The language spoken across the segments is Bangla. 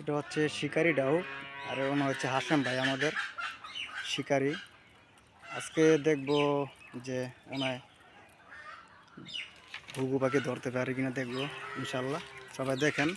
এটা হচ্ছে শিকারি ডাউ, আর ওনা হচ্ছে হাসান ভাই আমাদের শিকারি। আজকে দেখব যে ওনায় ঘুঘু পাখি ধরতে পারে কিনা দেখব, ইনশাল্লাহ। সবাই দেখেন।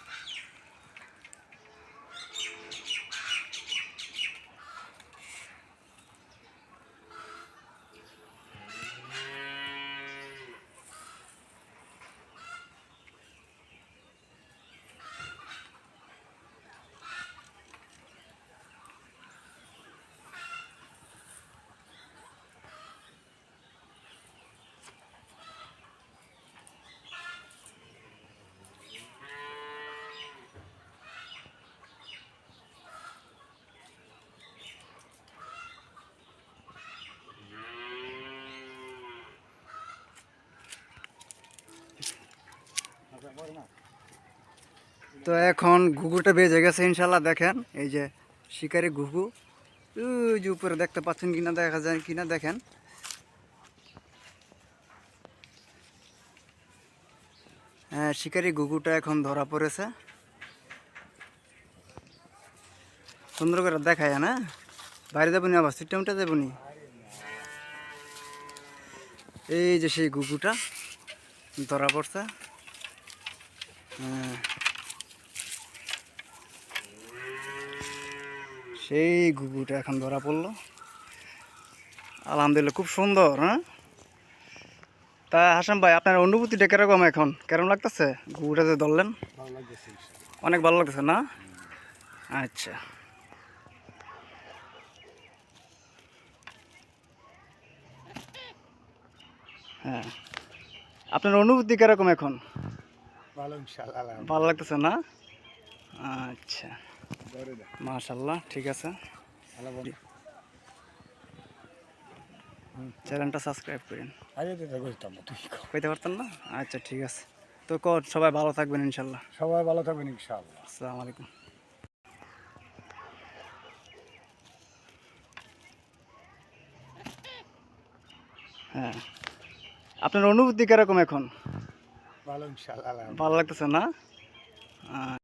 তো এখন ঘুঘুটা বেজে গেছে ইনশাল্লাহ দেখেন। এই যে শিকারি ঘুঘু যে উপরে দেখতে পাচ্ছেন কিনা, দেখা যায় কিনা, দেখেন। হ্যাঁ শিকারি ঘুঘুটা এখন ধরা পড়েছে। সুন্দর করে দেখায়, না? বাইরে যাবনি আবার? সিস্টেমটা যাবনি এই যে সেই ঘুঘুটা ধরা পড়ছে। সেই ঘুঘুটা এখন ধরা পড়ল। আলহামদুলিল্লাহ খুব সুন্দর হ্যাঁ? তা হাসান ভাই আপনার অনুভূতিটা কীরকম এখন? কেরম লাগতেছে? ঘুঘুটা যে ধরলেন? অনেক ভালো লাগতেছে না? আচ্ছা। হ্যাঁ। আপনার অনুভূতি কীরকম এখন? ভালো ইনশাআল্লাহ ভালো লাগতেছে না? আচ্ছা। মাশাল্লাহ ঠিক আছে। চ্যানেলটা সাবস্ক্রাইব করেন। কইতে পারতেন না? আচ্ছা ঠিক আছে। তো কর সবাই ভালো থাকবেন ইনশাল্লাহ সবাই ভালো থাকবেন ইনশাআল্লাহ। আসসালামু আলাইকুম। হ্যাঁ। আপনার অনুভূতি কীরকম এখন? ভালো লাগতেছে না?